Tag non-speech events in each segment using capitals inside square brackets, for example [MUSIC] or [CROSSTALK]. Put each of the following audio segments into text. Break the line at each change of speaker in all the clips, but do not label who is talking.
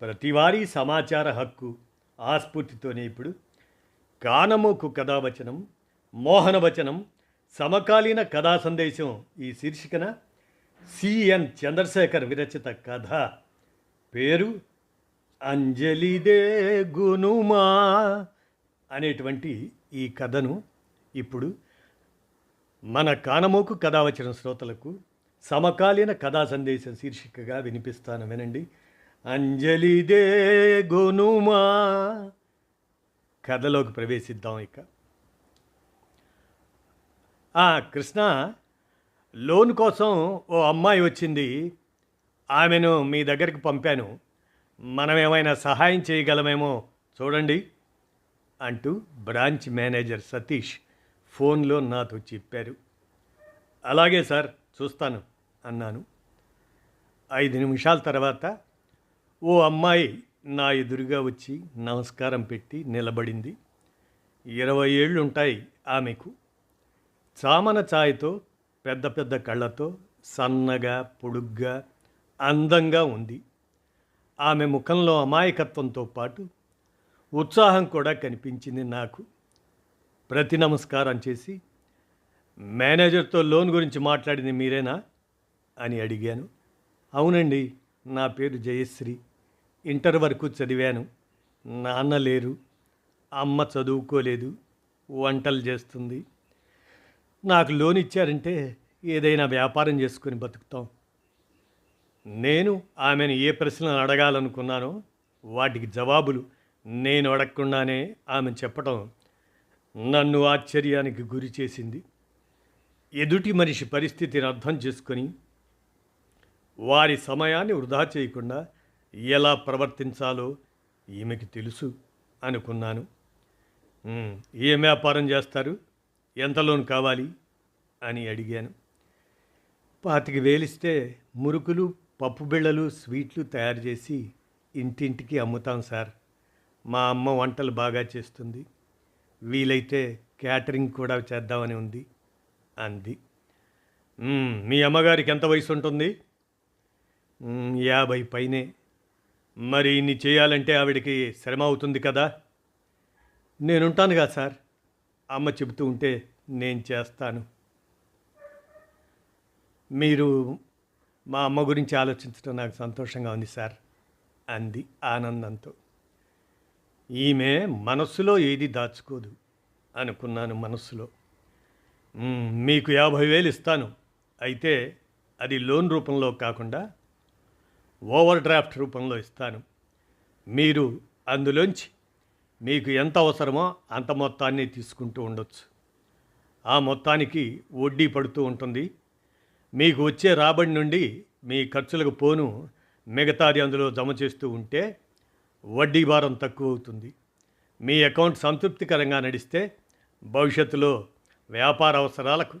ప్రతివారీ సమాచార హక్కు ఆస్ఫూర్తితోనే ఇప్పుడు కానమోకు కథావచనం మోహనవచనం సమకాలీన కథా సందేశం ఈ శీర్షికన సిఎన్ చంద్రశేఖర్ విరచిత కథ. పేరు అంజలిదే గునుమా అనేటువంటి ఈ కథను ఇప్పుడు మన కానమోకు కథావచన శ్రోతలకు సమకాలీన కథా సందేశం శీర్షికగా వినిపిస్తాను. వినండి. అంజలిదే గొనుమా. కథలోకి ప్రవేశిద్దాం ఇక. కృష్ణ లోన్ కోసం ఓ అమ్మాయి వచ్చింది. ఆమెను మీ దగ్గరికి పంపాను. మనం ఏమైనా సహాయం చేయగలమేమో చూడండి అంటూ బ్రాంచ్ మేనేజర్ సతీష్ ఫోన్లో నాతో చెప్పారు. అలాగే సార్ చూస్తాను అన్నాను. ఐదు నిమిషాల తర్వాత ఓ అమ్మాయి నా ఎదురుగా వచ్చి నమస్కారం పెట్టి నిలబడింది. ఇరవై ఏళ్ళు ఉంటాయి ఆమెకు. చామన ఛాయతో పెద్ద పెద్ద కళ్ళతో సన్నగా పొడుగ్గా అందంగా ఉంది. ఆమె ముఖంలో అమాయకత్వంతో పాటు ఉత్సాహం కూడా కనిపించింది నాకు. ప్రతి నమస్కారం చేసి మేనేజర్తో లోన్ గురించి మాట్లాడింది మీరేనా? అని అడిగాను. అవునండి నా పేరు జయశ్రీ. ఇంటర్ వరకు చదివాను. నాన్న లేరు. అమ్మ చదువుకోలేదు. వంటలు చేస్తుంది. నాకు లోన్ ఇచ్చారంటే ఏదైనా వ్యాపారం చేసుకొని బతుకుతాం. నేను ఆమెను ఏ ప్రశ్నలు అడగాలనుకున్నానో వాటికి జవాబులు నేను అడగకుండానే ఆమె చెప్పటం నన్ను ఆశ్చర్యానికి గురి చేసింది. ఎదుటి మనిషి పరిస్థితిని అర్థం చేసుకొని వారి సమయాన్ని వృధా చేయకుండా ఎలా ప్రవర్తించాలో ఈమెకి తెలుసు అనుకున్నాను. ఏం వ్యాపారం చేస్తారు ఎంత లోన్ కావాలి? అని అడిగాను. పాతికి వేలిస్తే మురుకులు పప్పు బిళ్ళలు స్వీట్లు తయారు చేసి ఇంటింటికి అమ్ముతాం సార్. మా అమ్మ వంటలు బాగా చేస్తుంది. వీలైతే క్యాటరింగ్ కూడా చేద్దామని ఉంది అంది. మీ అమ్మగారికి ఎంత వయసు ఉంటుంది? యాభై పైనే. మరి ఇన్ని చేయాలంటే ఆవిడకి శ్రమ అవుతుంది కదా? నేనుంటానుగా సార్. అమ్మ చెబుతూ ఉంటే నేను చేస్తాను. మీరు మా అమ్మ గురించి ఆలోచించడం నాకు సంతోషంగా ఉంది సార్ అంది ఆనందంతో. ఈమె మనస్సులో ఏది దాచుకోదు అనుకున్నాను మనస్సులో. మీకు యాభై వేలు ఇస్తాను. అయితే అది లోన్ రూపంలో కాకుండా ఓవర్ డ్రాఫ్ట్ రూపంలో ఇస్తాను. మీరు అందులోంచి మీకు ఎంత అవసరమో అంత మొత్తాన్ని తీసుకుంటూ ఉండొచ్చు. ఆ మొత్తానికి వడ్డీ పడుతూ ఉంటుంది. మీకు వచ్చే రాబడి నుండి మీ ఖర్చులకు పోను. మిగతాది అందులో జమ చేస్తూ ఉంటే వడ్డీ భారం తక్కువ అవుతుంది. మీ అకౌంట్ సంతృప్తికరంగా నడిస్తే భవిష్యత్తులో వ్యాపార అవసరాలకు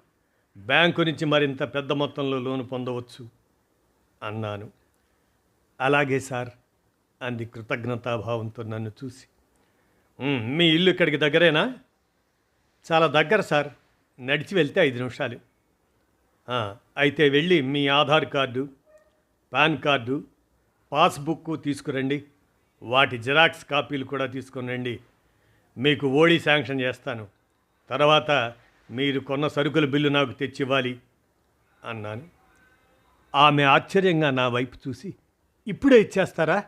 బ్యాంకు నుంచి మరింత పెద్ద మొత్తంలో లోను పొందవచ్చు అన్నాను. అలాగే సార్ అంది కృతజ్ఞతాభావంతో నన్ను చూసి. మీ ఇల్లు ఇక్కడికి దగ్గరేనా? చాలా దగ్గర సార్ నడిచి వెళ్తే ఐదు నిమిషాలు. అయితే వెళ్ళి మీ Aadhaar card PAN card passbook తీసుకురండి. వాటి జిరాక్స్ కాపీలు కూడా తీసుకుని రండి. మీకు ఓడి శాంక్షన్ చేస్తాను. తర్వాత మీరు కొన్న సరుకుల బిల్లు నాకు తెచ్చివ్వాలి అన్నాను. ఆమె ఆశ్చర్యంగా నా వైపు చూసి ఇప్పుడే ఇచ్చేస్తారా?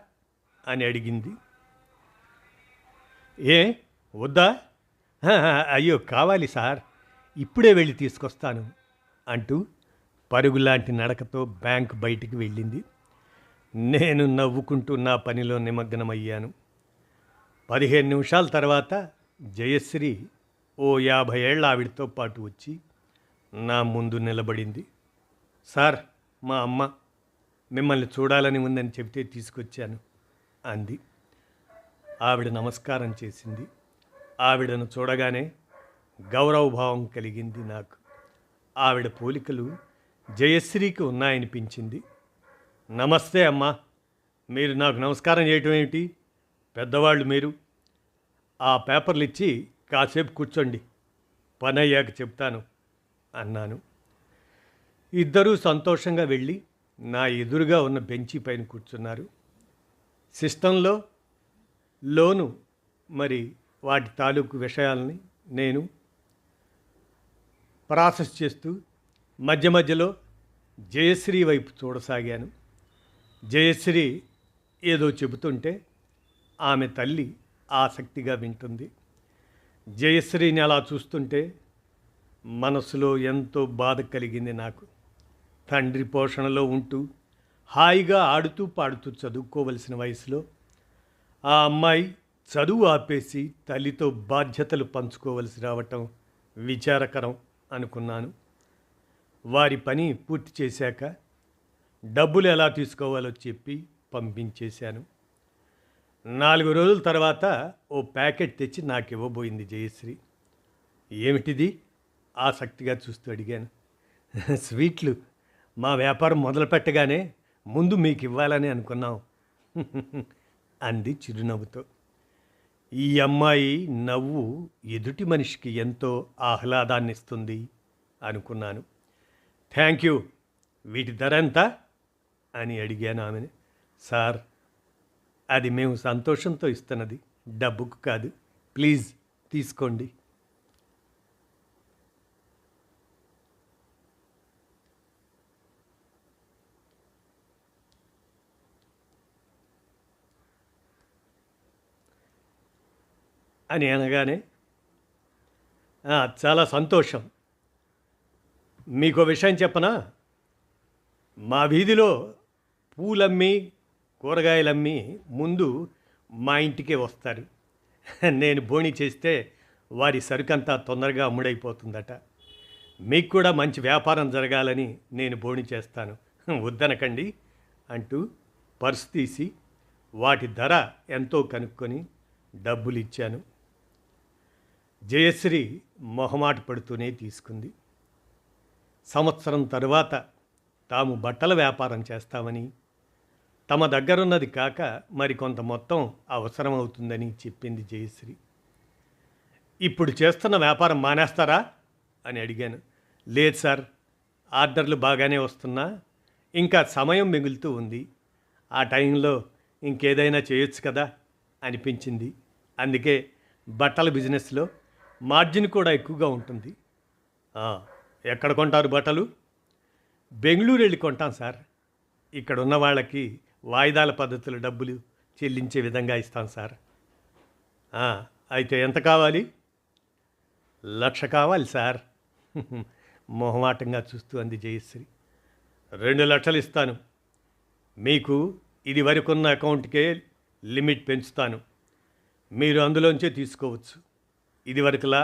అని అడిగింది. ఏ వద్దా? అయ్యో కావాలి సార్. ఇప్పుడే వెళ్ళి తీసుకొస్తాను అంటూ పరుగులాంటి నడకతో బ్యాంక్ బయటికి వెళ్ళింది. నేను నవ్వుకుంటూ నా పనిలో నిమగ్నమయ్యాను. పదిహేను నిమిషాల తర్వాత జయశ్రీ ఓ యాభై ఏళ్ళ ఆవిడతో పాటు వచ్చి నా ముందు నిలబడింది. సార్ మా అమ్మ మిమ్మల్ని చూడాలని ఉందని చెబితే తీసుకొచ్చాను అంది. ఆవిడ నమస్కారం చేసింది. ఆవిడను చూడగానే గౌరవభావం కలిగింది నాకు. ఆవిడ పోలికలు జయశ్రీకి ఉన్నాయనిపించింది. నమస్తే అమ్మా మీరు నాకు నమస్కారం చేయటం ఏమిటి? పెద్దవాళ్ళు మీరు. ఆ పేపర్లు ఇచ్చి కాసేపు కూర్చోండి పని అయ్యాక చెప్తాను అన్నాను. ఇద్దరూ సంతోషంగా వెళ్ళి నా ఎదురుగా ఉన్న బెంచి పైన కూర్చున్నారు. సిస్టంలో లోను మరి వాటి తాలూకు విషయాల్ని నేను ప్రాసెస్ చేస్తూ మధ్య మధ్యలో జయశ్రీ వైపు చూడసాగాను. జయశ్రీ ఏదో చెబుతుంటే ఆమె తల్లి ఆసక్తిగా వింటుంది. జయశ్రీని అలా చూస్తుంటే మనసులో ఎంతో బాధ కలిగింది నాకు. తండ్రి పోషణలో ఉంటూ హాయిగా ఆడుతూ పాడుతూ చదువుకోవలసిన వయసులో ఆ అమ్మాయి చదువు ఆపేసి తల్లితో బాధ్యతలు పంచుకోవలసి రావటం విచారకరం అనుకున్నాను. వారి పని పూర్తి చేశాక డబ్బులు ఎలా తీసుకోవాలో చెప్పి పంపించేశాను. నాలుగు రోజుల తర్వాత ఓ ప్యాకెట్ తెచ్చి నాకు ఇవ్వబోయింది జయశ్రీ. ఏమిటిది? ఆసక్తిగా చూస్తూ అడిగాను. [LAUGHS] స్వీట్లు మా వ్యాపారం మొదలు పెట్టగానే ముందు మీకు ఇవ్వాలని అనుకున్నాం. [LAUGHS] అంది చిరునవ్వుతో. ఈ అమ్మాయి నవ్వు ఎదుటి మనిషికి ఎంతో ఆహ్లాదాన్ని ఇస్తుంది అనుకున్నాను. Thank you. వీటి ధర ఎంత? అని అడిగాను ఆమెని. సార్ అది మేము సంతోషంతో ఇస్తున్నది. డబ్బుకు కాదు. ప్లీజ్ తీసుకోండి. అని అనగానే చాలా సంతోషం. మీకు విషయం చెప్పనా? మా వీధిలో పూలమ్మి కూరగాయలమ్మి ముందు మా ఇంటికే వస్తారు. నేను బోణి చేస్తే వారి సరుకంతా తొందరగా అమ్ముడైపోతుందట. మీకు కూడా మంచి వ్యాపారం జరగాలని నేను బోణి చేస్తాను. వద్దనకండి అంటూ పర్స్ తీసి వాటి ధర ఎంతో కనుక్కొని డబ్బులు ఇచ్చాను జయశ్రీ మొహమాట పడుతూనే తీసుకుంది. సంవత్సరం తరువాత తాము బట్టల వ్యాపారం చేస్తామని తమ దగ్గరున్నది కాక మరికొంత మొత్తం అవసరం అవుతుందని చెప్పింది జయశ్రీ. ఇప్పుడు చేస్తున్న వ్యాపారం మానేస్తారా? అని అడిగాను. లేదు సార్ ఆర్డర్లు బాగానే వస్తున్నా ఇంకా సమయం మిగులుతూ ఉంది. ఆ టైంలో ఇంకేదైనా చేయొచ్చు కదా? అనిపించింది. అందుకే బట్టల బిజినెస్లో మార్జిన్ కూడా ఎక్కువగా ఉంటుంది. ఎక్కడ కొంటారు బట్టలు? బెంగళూరు వెళ్ళి కొంటాం సార్. ఇక్కడ ఉన్న వాళ్ళకి వాయిదాల పద్ధతుల డబ్బులు చెల్లించే విధంగా ఇస్తాం సార్. అయితే ఎంత కావాలి? లక్ష కావాలి సార్. [LAUGHS] మొహమాటంగా చూస్తూ అంది జయశ్రీ. రెండు లక్షలు ఇస్తాను. మీకు ఇది వరకున్న అకౌంట్కే లిమిట్ పెంచుతాను. మీరు అందులోంచే తీసుకోవచ్చు. ఇదివరకులా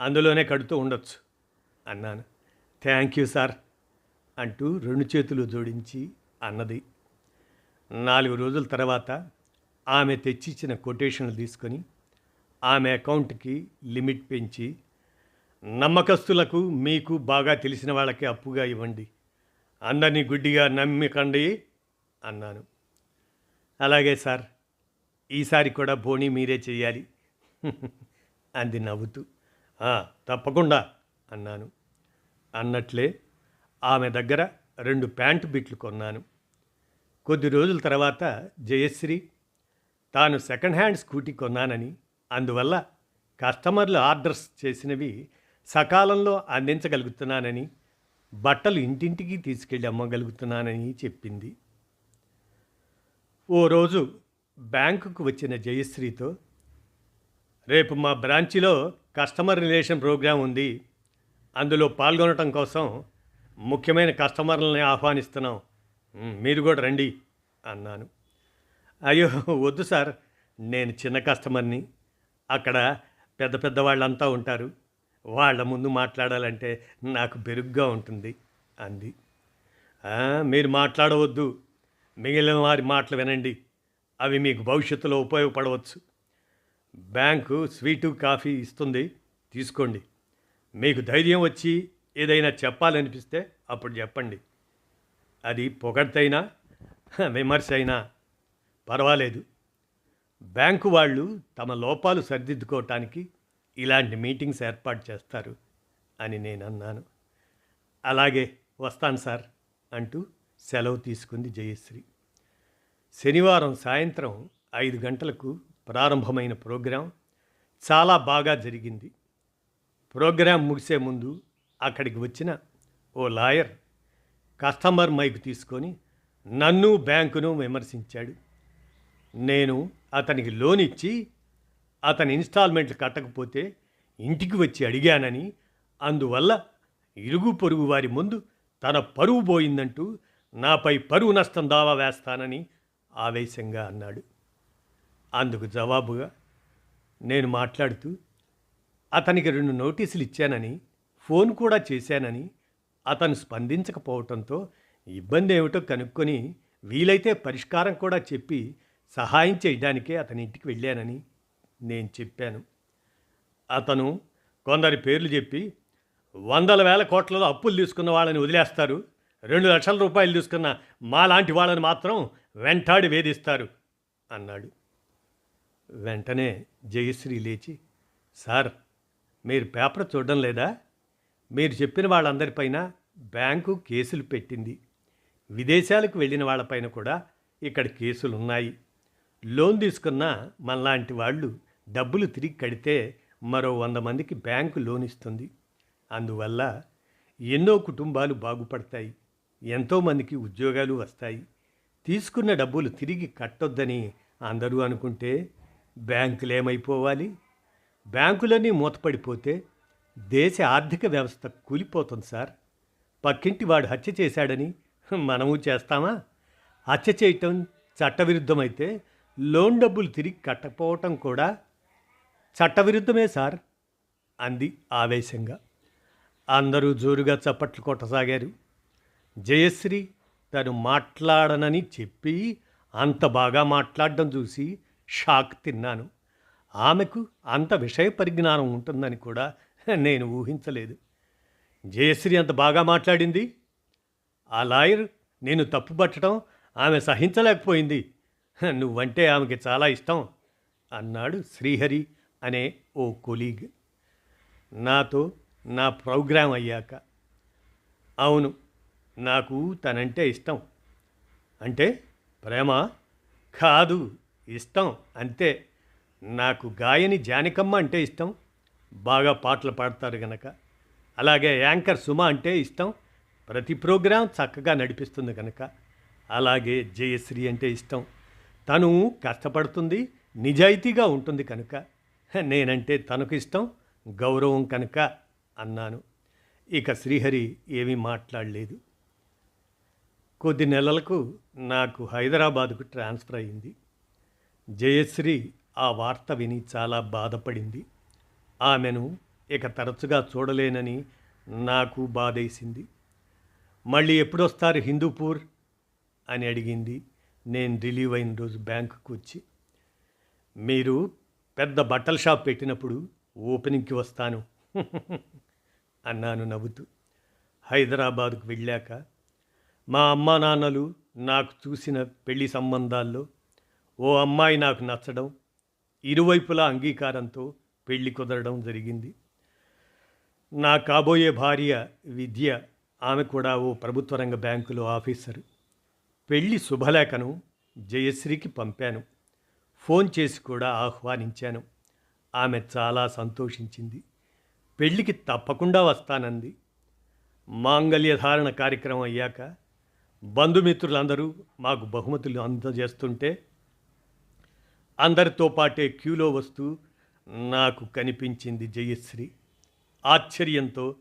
అందులోనే కడుతూ ఉండొచ్చు అన్నాను. థ్యాంక్ యూ సార్ అంటూ రెండు చేతులు జోడించి అన్నది. నాలుగు రోజుల తర్వాత ఆమె తెచ్చిచ్చిన కొటేషన్లు తీసుకొని ఆమె అకౌంట్కి లిమిట్ పెంచి నమ్మకస్తులకు మీకు బాగా తెలిసిన వాళ్ళకి అప్పుగా ఇవ్వండి అందరినీ గుడ్డిగా నమ్మికండి అన్నాను. అలాగే సార్ ఈసారి కూడా బోణి మీరే చేయాలి [LAUGHS] అంది నవ్వుతూ. తప్పకుండా అన్నాను. అన్నట్లే ఆమె దగ్గర రెండు ప్యాంటు బిట్లు కొన్నాను. కొద్ది రోజుల తర్వాత జయశ్రీ తాను సెకండ్ హ్యాండ్ స్కూటీ కొన్నానని అందువల్ల కస్టమర్లు ఆర్డర్స్ చేసినవి సకాలంలో అందించగలుగుతున్నానని బట్టలు ఇంటింటికి తీసుకెళ్ళి అమ్మగలుగుతున్నానని చెప్పింది. ఓ రోజు బ్యాంకుకు వచ్చిన జయశ్రీతో రేపు మా బ్రాంచిలో కస్టమర్ రిలేషన్ ప్రోగ్రాం ఉంది. అందులో పాల్గొనటం కోసం ముఖ్యమైన కస్టమర్లని ఆహ్వానిస్తున్నాం. మీరు కూడా రండి అన్నాను. అయ్యో వద్దు సార్. నేను చిన్న కస్టమర్ని. అక్కడ పెద్ద పెద్ద వాళ్ళంతా ఉంటారు. వాళ్ళ ముందు మాట్లాడాలంటే నాకు బెరుగ్గా ఉంటుంది అంది. మీరు మాట్లాడవద్దు. మిగిలిన వారి మాటలు వినండి. అవి మీకు భవిష్యత్తులో ఉపయోగపడవచ్చు. బ్యాంకు స్వీటు కాఫీ ఇస్తుంది. తీసుకోండి. మీకు ధైర్యం వచ్చి ఏదైనా చెప్పాలనిపిస్తే అప్పుడు చెప్పండి. అది పొగడ్తైనా విమర్శ అయినా పర్వాలేదు. బ్యాంకు వాళ్ళు తమ లోపాలు సరిదిద్దుకోవటానికి ఇలాంటి మీటింగ్స్ ఏర్పాటు చేస్తారు అని నేను అన్నాను. అలాగే వస్తాను సార్ అంటూ సెలవు తీసుకుంది జయశ్రీ. శనివారం సాయంత్రం ఐదు గంటలకు ప్రారంభమైన ప్రోగ్రాం చాలా బాగా జరిగింది. ప్రోగ్రాం ముగిసే ముందు అక్కడికి వచ్చిన ఓ లాయర్ కస్టమర్ మైక్ తీసుకొని నన్ను బ్యాంకును విమర్శించాడు. నేను అతనికి లోన్ ఇచ్చి అతని ఇన్స్టాల్మెంట్లు కట్టకపోతే ఇంటికి వచ్చి అడిగానని అందువల్ల ఇరుగు పొరుగు వారి ముందు తన పరువు పోయిందంటూ నాపై పరువు నష్టం దావా వేస్తానని ఆవేశంగా అన్నాడు. అందుకు జవాబుగా నేను మాట్లాడుతూ అతనికి రెండు నోటీసులు ఇచ్చానని ఫోన్ కూడా చేశానని అతను స్పందించకపోవటంతో ఇబ్బంది ఏమిటో కనుక్కొని వీలైతే పరిష్కారం కూడా చెప్పి సహాయం చేయడానికే అతని ఇంటికి వెళ్ళానని నేను చెప్పాను. అతను కొందరి పేర్లు చెప్పి వందల వేల కోట్లలో అప్పులు తీసుకున్న వాళ్ళని వదిలేస్తారు. రెండు లక్షల రూపాయలు తీసుకున్న మాలాంటి వాళ్ళని మాత్రం వెంటాడి వేధిస్తారు అన్నాడు. వెంటనే జయశ్రీ లేచి సార్ మీరు పేపర్ చూడడం లేదా? మీరు చెప్పిన వాళ్ళందరిపైన బ్యాంకు కేసులు పెట్టింది. విదేశాలకు వెళ్ళిన వాళ్ళపైన కూడా ఇక్కడ కేసులు ఉన్నాయి లోన్ తీసుకున్న మనలాంటి వాళ్ళు డబ్బులు తిరిగి కడితే మరో వంద మందికి బ్యాంకు లోన్ ఇస్తుంది. అందువల్ల ఎన్నో కుటుంబాలు బాగుపడతాయి. ఎంతోమందికి ఉద్యోగాలు వస్తాయి. తీసుకున్న డబ్బులు తిరిగి కట్టొద్దని అందరూ అనుకుంటే బ్యాంకులు ఏమైపోవాలి బ్యాంకులన్నీ మూతపడిపోతే దేశ ఆర్థిక వ్యవస్థ కూలిపోతుంది సార్. పక్కింటి వాడు హత్య చేశాడని మనము చేస్తామా? హత్య చేయటం చట్టవిరుద్ధమైతే లోన్ డబ్బులు తిరిగి కట్టకపోవటం కూడా చట్టవిరుద్ధమే సార్ అంది ఆవేశంగా. అందరూ జోరుగా చప్పట్లు కొట్టసాగారు. జయశ్రీ తను మాట్లాడనని చెప్పి అంత బాగా మాట్లాడడం చూసి షాక్ తిన్నాను. ఆమెకు అంత విషయ పరిజ్ఞానం ఉంటుందని కూడా నేను ఊహించలేదు. జయశ్రీ అంత బాగా మాట్లాడింది? ఆ లాయర్ నేను తప్పుపట్టడం ఆమె సహించలేకపోయింది. నువ్వంటే ఆమెకి చాలా ఇష్టం అన్నాడు శ్రీహరి అనే ఓ కొలీగ్. నాతో నా ప్రోగ్రాం అయ్యాక. అవును నాకు తనంటే ఇష్టం. అంటే ప్రేమ? కాదు. ఇష్టం అంతే నాకు గాయని జానికమ్మ అంటే ఇష్టం బాగా పాటలు పాడతారు గనక. అలాగే యాంకర్ సుమ అంటే ఇష్టం ప్రతి ప్రోగ్రాం చక్కగా నడిపిస్తుంది కనుక అలాగే జయశ్రీ అంటే ఇష్టం. తను కష్టపడుతుంది నిజాయితీగా ఉంటుంది కనుక. నేనంటే తనకు ఇష్టం గౌరవం కనుక అన్నాను. ఇక శ్రీహరి ఏమీ మాట్లాడలేదు. కొద్ది నెలలకు నాకు హైదరాబాదుకు ట్రాన్స్ఫర్ అయింది. జయశ్రీ ఆ వార్త విని చాలా బాధపడింది. ఆమెను ఇక తరచుగా చూడలేనని నాకు బాధేసింది. మళ్ళీ ఎప్పుడొస్తారు హిందూపూర్? అని అడిగింది. నేను రిలీవ్ అయిన రోజు బ్యాంకుకు వచ్చి మీరు పెద్ద బట్టల షాప్ పెట్టినప్పుడు ఓపెనింగ్కి వస్తాను [LAUGHS] అన్నాను నవ్వుతూ. హైదరాబాద్కు వెళ్ళాక మా అమ్మా నాన్నలు నాకు చూసిన పెళ్ళి సంబంధాల్లో ఓ అమ్మాయి నాకు నచ్చడం ఇరువైపులా అంగీకారంతో పెళ్ళి కుదరడం జరిగింది. నా కాబోయే భార్య విద్య ఆమె కూడా ఓ ప్రభుత్వ రంగ బ్యాంకులో ఆఫీసరు. పెళ్ళి శుభలేఖను జయశ్రీకి పంపాను. ఫోన్ చేసి కూడా ఆహ్వానించాను. ఆమె చాలా సంతోషించింది. పెళ్ళికి తప్పకుండా వస్తానంది. మాంగళ్య ధారణ కార్యక్రమం అయ్యాక బంధుమిత్రులందరూ మాకు బహుమతులు అందజేస్తుంటే అందరితో పాటే క్యూలో వస్తూ నాకు కనిపించింది జయశ్రీ. ఆశ్చర్యంతో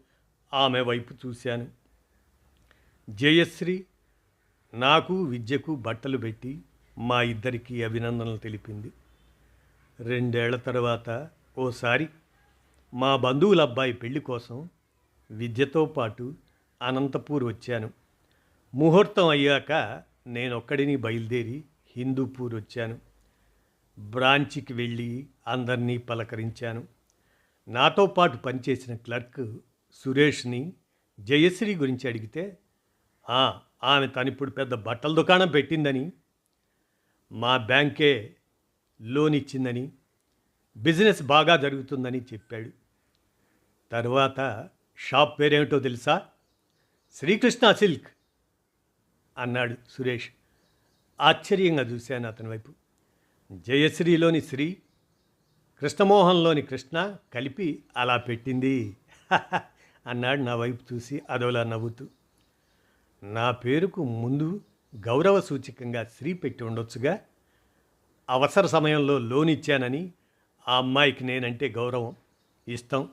ఆమె వైపు చూశాను. జయశ్రీ నాకు విద్యకు బట్టలు పెట్టి మా ఇద్దరికి అభినందనలు తెలిపింది. రెండేళ్ళ తర్వాత ఓసారి మా బంధువుల అబ్బాయి పెళ్ళి కోసం విద్యతో పాటు అనంతపూర్ వచ్చాను. ముహూర్తం అయ్యాక నేనొక్కడిని బయలుదేరి హిందూపూర్ వచ్చాను. బ్రాంచికి వెళ్ళి అందరినీ పలకరించాను. నాతో పాటు పనిచేసిన క్లర్క్ సురేష్ని జయశ్రీ గురించి అడిగితే ఆమె తనిప్పుడు పెద్ద బట్టల దుకాణం పెట్టిందని మా బ్యాంకే లోన్ ఇచ్చిందని బిజినెస్ బాగా జరుగుతుందని చెప్పాడు. తరువాత షాప్ పేరేమిటో తెలుసా? శ్రీకృష్ణ సిల్క్ అన్నాడు సురేష్. ఆశ్చర్యంగా చూశాను అతని వైపు. జయశ్రీలోని శ్రీ కృష్ణమోహన్లోని కృష్ణ కలిపి అలా పెట్టింది. [LAUGHS] అన్నాడు నా వైపు చూసి అదోలా నవ్వుతూ. నా పేరుకు ముందు గౌరవ సూచకంగా శ్రీ పెట్టి ఉండొచ్చుగా. అవసర సమయంలో లోన్ ఇచ్చానని ఆ అమ్మాయికి నేనంటే గౌరవం ఇష్టం.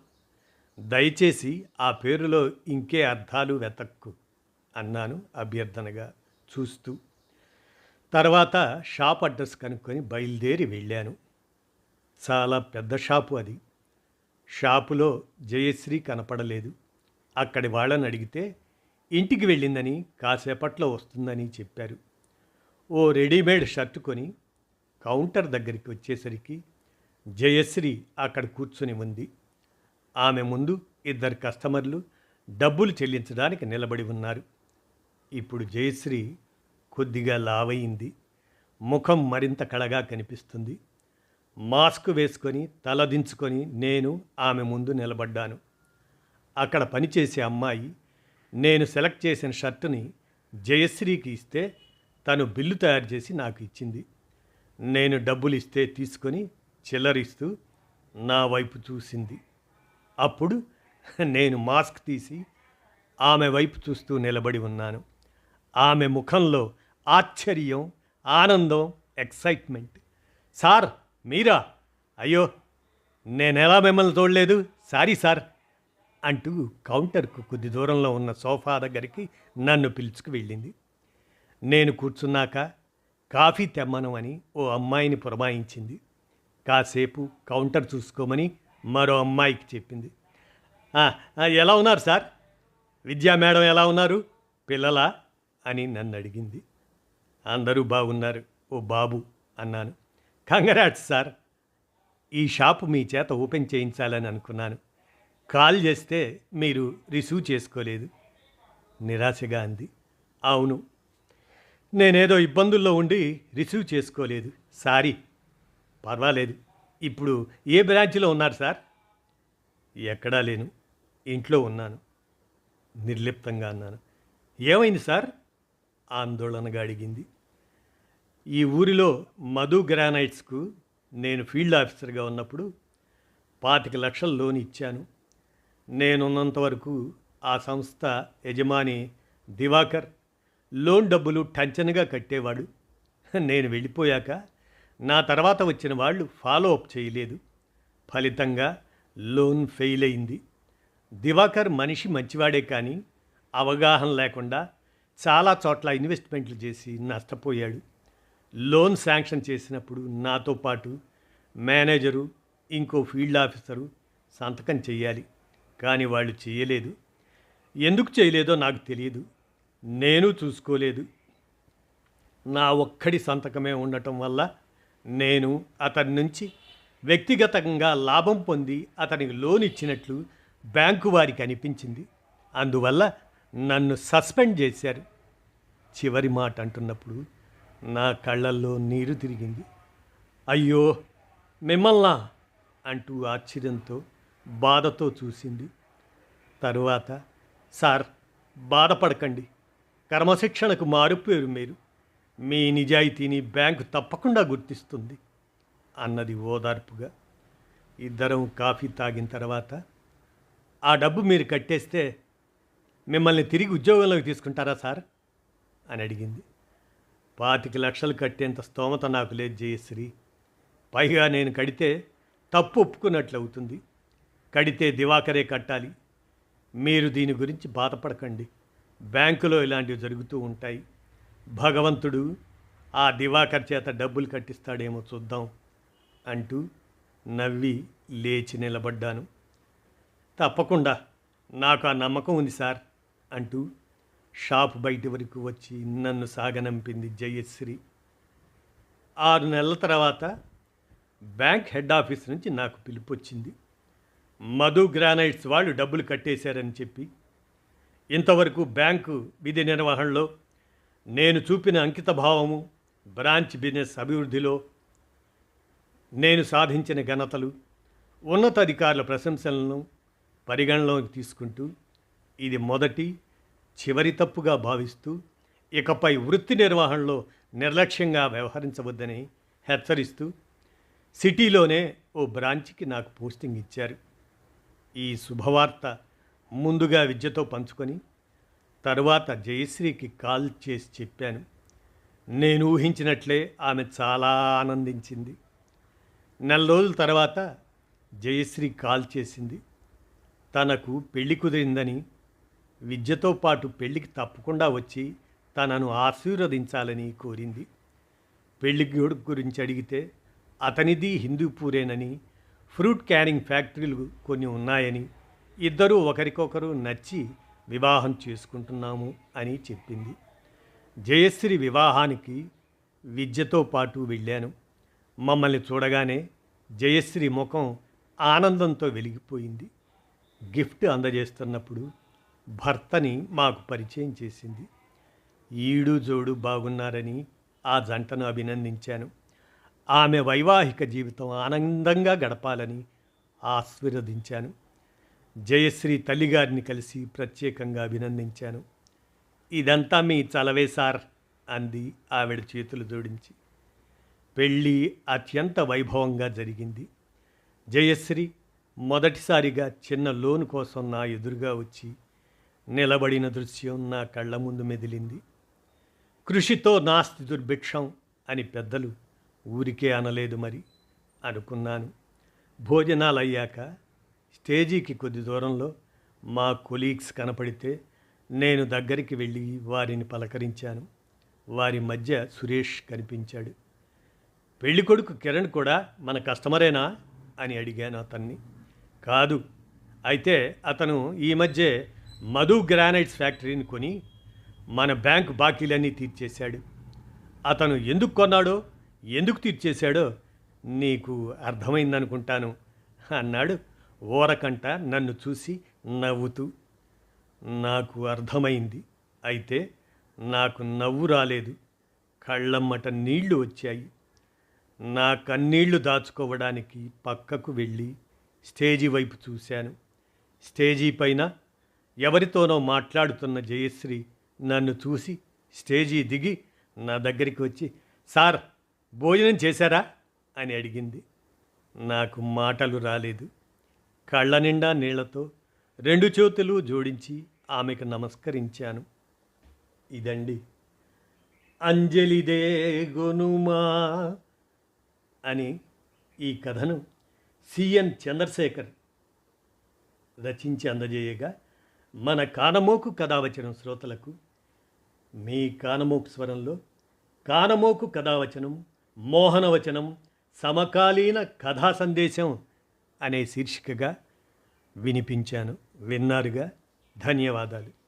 దయచేసి ఆ పేరులో ఇంకే అర్థాలు వెతక్కు అన్నాను అభ్యర్థనగా చూస్తూ. తర్వాత షాప్ అడ్రస్ కనుక్కొని బయలుదేరి వెళ్ళాను. చాలా పెద్ద షాపు అది. షాపులో జయశ్రీ కనపడలేదు. అక్కడి వాళ్ళని అడిగితే ఇంటికి వెళ్ళిందని కాసేపట్లో వస్తుందని చెప్పారు. ఓ రెడీమేడ్ షర్ట్ కొని కౌంటర్ దగ్గరికి వచ్చేసరికి జయశ్రీ అక్కడ కూర్చుని ఉంది. ఆమె ముందు ఇద్దరు కస్టమర్లు డబ్బులు చెల్లించడానికి నిలబడి ఉన్నారు. ఇప్పుడు జయశ్రీ కొద్దిగా లావయింది. ముఖం మరింత కళగా కనిపిస్తుంది. మాస్క్ వేసుకొని తలదించుకొని నేను ఆమె ముందు నిలబడ్డాను. అక్కడ పనిచేసే అమ్మాయి నేను సెలెక్ట్ చేసిన షర్టుని జయశ్రీకి ఇస్తే తను బిల్లు తయారు చేసి నాకు ఇచ్చింది. నేను డబ్బులు ఇస్తే తీసుకొని చిల్లరిస్తూ నా వైపు చూసింది. అప్పుడు నేను మాస్క్ తీసి ఆమె వైపు చూస్తూ నిలబడి ఉన్నాను. ఆమె ముఖంలో ఆశ్చర్యం ఆనందం ఎక్సైట్మెంట్. సార్ మీరా? అయ్యో నేనెలా మిమ్మల్ని చూడలేదు? సారీ సార్ అంటూ కౌంటర్కు కొద్ది దూరంలో ఉన్న సోఫా దగ్గరికి నన్ను పిలుచుకు వెళ్ళింది. నేను కూర్చున్నాక కాఫీ తెమ్మను అని ఓ అమ్మాయిని పురమాయించింది. కాసేపు కౌంటర్ చూసుకోమని మరో అమ్మాయికి చెప్పింది. ఎలా ఉన్నారు సార్? విద్యా మేడం ఎలా ఉన్నారు? పిల్లలా? అని నన్ను అడిగింది. అందరూ బాగున్నారు. ఓ బాబు అన్నాను. కంగరాట్స్ సార్. ఈ షాపు మీ చేత ఓపెన్ చేయించాలని అనుకున్నాను. కాల్ చేస్తే మీరు రిసీవ్ చేసుకోలేదు. నిరాశగా అంది. అవును. నేనేదో ఇబ్బందుల్లో ఉండి రిసీవ్ చేసుకోలేదు. సారీ. పర్వాలేదు. ఇప్పుడు ఏ బ్రాంచ్లో ఉన్నారు సార్? ఎక్కడా లేను. ఇంట్లో ఉన్నాను. నిర్లిప్తంగా అన్నాను. ఏమైంది సార్? ఆందోళనగా అడిగింది. ఈ ఊరిలో మధు గ్రానైట్స్కు నేను ఫీల్డ్ ఆఫీసర్గా ఉన్నప్పుడు పాతిక లక్షల లోన్ ఇచ్చాను. నేనున్నంత వరకు ఆ సంస్థ యజమాని దివాకర్ లోన్ డబ్బులు టంచనగా కట్టేవాడు. నేను వెళ్ళిపోయాక నా తర్వాత వచ్చిన వాళ్ళు ఫాలో అప్ చేయలేదు. ఫలితంగా లోన్ ఫెయిల్ అయింది. దివాకర్ మనిషి మంచివాడే కానీ అవగాహన లేకుండా చాలా చోట్ల ఇన్వెస్ట్మెంట్లు చేసి నష్టపోయాడు. లోన్ శాంక్షన్ చేసినప్పుడు నాతో పాటు మేనేజరు ఇంకో ఫీల్డ్ ఆఫీసరు సంతకం చేయాలి కానీ వాళ్ళు చేయలేదు ఎందుకు చేయలేదో నాకు తెలియదు. నేను చూసుకోలేదు. నా ఒక్కడి సంతకమే ఉండటం వల్ల నేను అతని నుంచి వ్యక్తిగతంగా లాభం పొంది అతనికి లోన్ ఇచ్చినట్లు బ్యాంకు వారికి అనిపించింది. అందువల్ల నన్ను సస్పెండ్ చేశారు. చివరి మాట అంటున్నప్పుడు నా కళ్ళల్లో నీరు తిరిగింది. అయ్యో మిమ్మల్నా? అంటూ ఆశ్చర్యంతో బాధతో చూసింది. తరువాత సార్ బాధపడకండి. కర్మశిక్షణకు మారుపేరు మీరు. మీ నిజాయితీని బ్యాంకు తప్పకుండా గుర్తిస్తుంది అన్నది ఓదార్పుగా. ఇద్దరం కాఫీ తాగిన తర్వాత ఆ డబ్బు మీరు కట్టేస్తే మిమ్మల్ని తిరిగి ఉద్యోగంలోకి తీసుకుంటారా సార్? అని అడిగింది. పాతిక లక్షలు కట్టేంత స్తోమత నాకు లేదు జయశ్రీ. పైగా నేను కడితే తప్పు ఒప్పుకున్నట్లు అవుతుంది కడితే దివాకరే కట్టాలి. మీరు దీని గురించి బాధపడకండి. బ్యాంకులో ఇలాంటివి జరుగుతూ ఉంటాయి. భగవంతుడు ఆ దివాకర్ చేత డబ్బులు కట్టిస్తాడేమో చూద్దాం అంటూ నవ్వి లేచి నిలబడ్డాను. తప్పకుండా నాకు ఆ నమ్మకం ఉంది సార్ అంటూ షాప్ బయటి వరకు వచ్చి నన్ను సాగనంపింది జయశ్రీ. ఆరు నెలల తర్వాత బ్యాంక్ హెడ్ ఆఫీస్ నుంచి నాకు పిలుపు వచ్చింది మధు గ్రానైట్స్ వాళ్ళు డబ్బులు కట్టేశారని చెప్పి ఇంతవరకు బ్యాంకు విధి నిర్వహణలో నేను చూపిన అంకితభావము బ్రాంచ్ బిజినెస్ అభివృద్ధిలో నేను సాధించిన ఘనతలు ఉన్నతాధికారుల ప్రశంసలను పరిగణలోకి తీసుకుంటూ ఇది మొదటి చివరి తప్పుగా భావిస్తూ ఇకపై వృత్తి నిర్వహణలో నిర్లక్ష్యంగా వ్యవహరించవద్దని హెచ్చరిస్తూ సిటీలోనే ఓ బ్రాంచ్కి నాకు పోస్టింగ్ ఇచ్చారు. ఈ శుభవార్త ముందుగా విద్యతో పంచుకొని తరువాత జయశ్రీకి కాల్ చేసి చెప్పాను. నేను ఊహించినట్లే ఆమె చాలా ఆనందించింది. నెల రోజుల తర్వాత జయశ్రీ కాల్ చేసింది. తనకు పెళ్ళి కుదిరిందని విద్యతో పాటు పెళ్ళికి తప్పకుండా వచ్చి తనను ఆశీర్వదించాలని కోరింది. పెళ్ళి కొడుకు గురించి అడిగితే అతనిది హిందూపూరేనని ఫ్రూట్ క్యారింగ్ ఫ్యాక్టరీలు కొన్ని ఉన్నాయని ఇద్దరూ ఒకరికొకరు నచ్చి వివాహం చేసుకుంటున్నాము అని చెప్పింది. జయశ్రీ వివాహానికి విద్యతో పాటు వెళ్ళాను. మమ్మల్ని చూడగానే జయశ్రీ ముఖం ఆనందంతో వెలిగిపోయింది. గిఫ్ట్ అందజేస్తున్నప్పుడు భర్తని మాకు పరిచయం చేసింది. ఈడు జోడు బాగున్నారని ఆ జంటను అభినందించాను. ఆమె వైవాహిక జీవితం ఆనందంగా గడపాలని ఆశీర్వదించాను. జయశ్రీ తల్లిగారిని కలిసి ప్రత్యేకంగా అభినందించాను. ఇదంతా మీ చలవే సార్ అంది ఆవిడ చేతులు జోడించి. పెళ్ళి అత్యంత వైభవంగా జరిగింది. జయశ్రీ మొదటిసారిగా చిన్న లోన్ కోసం నా ఎదురుగా వచ్చి నిలబడిన దృశ్యం నా కళ్ళ ముందు మెదిలింది. కృషితో నాస్తి దుర్భిక్షం అని పెద్దలు ఊరికే అనలేదు మరి అనుకున్నాను. భోజనాలు అయ్యాక స్టేజీకి కొద్ది దూరంలో మా కొలీగ్స్ కనపడితే నేను దగ్గరికి వెళ్ళి వారిని పలకరించాను. వారి మధ్య సురేష్ కనిపించాడు. పెళ్ళికొడుకు కిరణ్ కూడా మన కస్టమరేనా? అని అడిగాను అతన్ని. కాదు. అయితే అతను ఈ మధ్య మధు గ్రానైట్స్ ఫ్యాక్టరీని కొని మన బ్యాంక్ బాకీలన్నీ తీర్చేశాడు. అతను ఎందుకు కొన్నాడో ఎందుకు తీర్చేశాడో నీకు అర్థమైందనుకుంటాను అన్నాడు ఓరకంట నన్ను చూసి నవ్వుతూ. నాకు అర్థమైంది అయితే నాకు నవ్వు రాలేదు. కళ్ళమ్మట నీళ్ళు వచ్చాయి. నా కన్నీళ్ళు దాచుకోవడానికి పక్కకు వెళ్ళి స్టేజీ వైపు చూశాను. స్టేజీ పైన ఎవరితోనో మాట్లాడుతున్న జయశ్రీ నన్ను చూసి స్టేజీ దిగి నా దగ్గరికి వచ్చి సార్ భోజనం చేశారా? అని అడిగింది. నాకు మాటలు రాలేదు. కళ్ళ నిండా నీళ్ళతో రెండు చేతులు జోడించి ఆమెకు నమస్కరించాను. ఇదండి అంజలిదే గొనుమా అని ఈ కథను సిఎన్ చంద్రశేఖర్ రచించి అందజేయగా మన కానమోకు కథావచనం శ్రోతలకు మీ కానమోకు స్వరంలో కానమోకు కథావచనం మోహనవచనం సమకాలీన కథా సందేశం అనే శీర్షికగా వినిపించాను. విన్నారుగా? ధన్యవాదాలు.